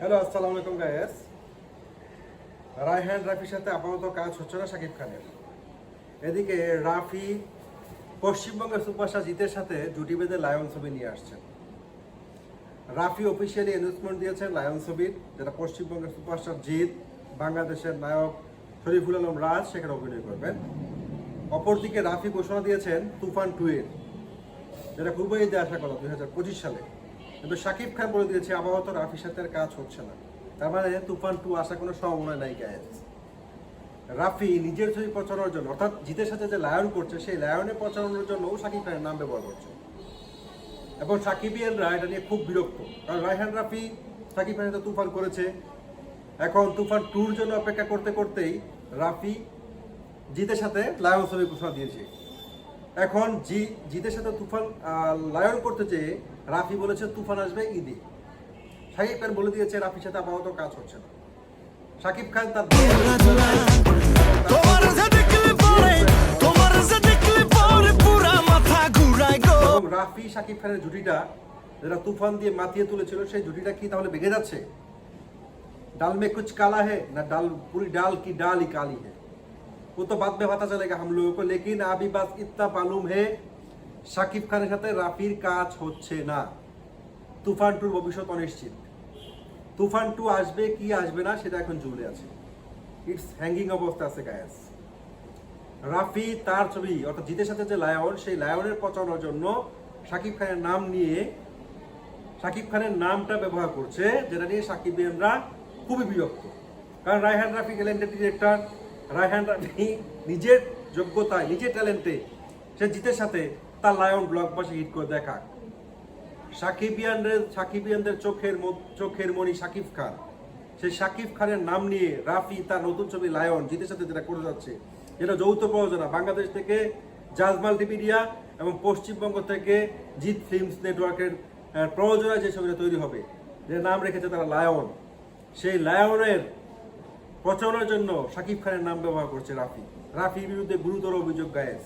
Hello আসসালামু আলাইকুম guys Raihan রাফির সাথে আপাতত কাজ হচ্ছে না শাকিব খানের। এদিকে রাফি পশ্চিমবঙ্গের সুপারস্টার জিতের সাথে জুটি বেঁধে লায়ন ছবি নিয়ে আসছেন। রাফি অফিসিয়ালি অ্যানাউন্সমেন্ট দিয়েছেন লায়ন ছবির, যেটা পশ্চিমবঙ্গের সুপারস্টার জিত বাংলাদেশের নায়ক শরীফুল আলম রাজ সেখানে অভিনয় করবেন। অপরদিকে রাফি ঘোষণা দিয়েছেন তুফান টু যেটা খুবই ঈদে আশা করা দুই হাজার পঁচিশ সালে। কিন্তু শাকিব খান বলে দিয়েছে, আপাতত রাফির সাথে আর কাজ হচ্ছে না। তার মানে তুফান টু আসার কোনো সম্ভাবনা নাই গায়েস রাফি নিজের ছবি পচানোর জন্য, অর্থাৎ জিতের সাথে যে লায়ন করছে, সেই লায়নে পচানোর জন্য শাকিব খানের নাম ব্যবহার করছে। এবং সাকিবিয়ানরা এটা নিয়ে খুব বিরক্ত। কারণ রায়হান রাফি সাকিব খানের তো তুফান করেছে। এখন তুফান টুর জন্য অপেক্ষা করতে করতেই রাফি জিতের সাথে লায়ন ছবি ঘোষণা দিয়েছে। এখন জি জিদের সাথে তুফান লায়ন করতে চেয়ে রাফি বলেছে তুফান আসবে ঈদে। সাকিব খান বলে দিয়েছে রাফির সাথে আপাতত কাজ হচ্ছে না। সাকিব খান তার রাফি সাকিব খানের জুটিটা যেটা তুফান দিয়ে মাতিয়ে তুলেছিল সেই জুটিটা কি তাহলে বেগে যাচ্ছে? ডাল মে কুচ কালা হে না ডাল পুরি ডাল কি ডালই কালি হে? वो तो बाद में पता चलेगा हम लोगों को लेकिन अभी बस इतना मालूम है সাকিব খানের সাথে রাফির কাজ হচ্ছে না তুফান টুর ভবিষ্যৎ অনিশ্চিত তুফান টু আসবে কি আসবে না সেটা এখন ঝুলে আছে ইটস হ্যাঙ্গিং অবস্থা আছে গায়াস রাফি তার ছবি অর্থাৎ জিতের সাথে যে লায়ন সেই লায়নের পচানোর জন্য সাকিব খানের নাম নিয়ে সাকিব খানের নামটা ব্যবহার করছে যেটা নিয়ে সাকিবিয়ানরা খুবই বিরক্ত কারণ রায়হান রাফি ট্যালেন্টেড ডিরেক্টর রায়হান রাফি নিজের যোগ্যতায় নিজের ট্যালেন্টে সে জিতের সাথে তার লায়ন ব্লকবাসী হিট করে দেখা। সাকিবিয়ানদের সাকিবিয়ানদের চোখের চোখের মণি সাকিব খান। সেই সাকিব খানের নাম নিয়ে রাফি তার নতুন ছবি লায়ন জিতের সাথে যেটা করে যাচ্ছে যেটা যৌথ প্রযোজনা বাংলাদেশ থেকে জাজ মাল্টিমিডিয়া এবং পশ্চিমবঙ্গ থেকে জিত ফিল্মস নেটওয়ার্কের আহ, প্রযোজনায় যে ছবিটা তৈরি হবে যে নাম রেখেছে তারা লায়ন সেই লায়নের প্রচারণের জন্য সাকিব খানের নাম ব্যবহার করছে রাফি। রাফির বিরুদ্ধে গুরুতর অভিযোগ গায়েস